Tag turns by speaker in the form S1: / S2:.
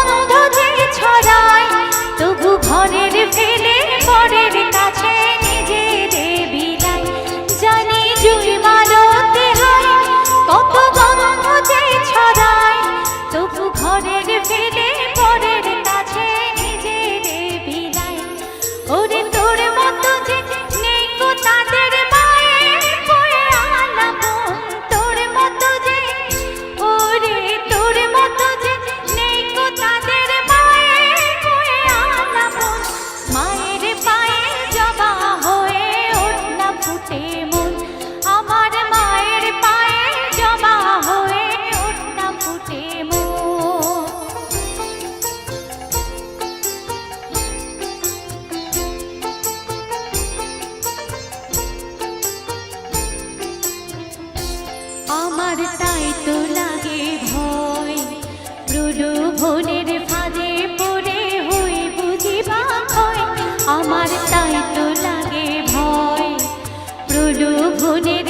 S1: গন্ধ ছড়ায় তবু ঘরের ফেলে আমার তাই তো লাগে ভয়। প্রলোভনের ফাঁদে পড়ে হই বুঝিবা হয় আমার তাই তো লাগে ভয়। প্রলোভনের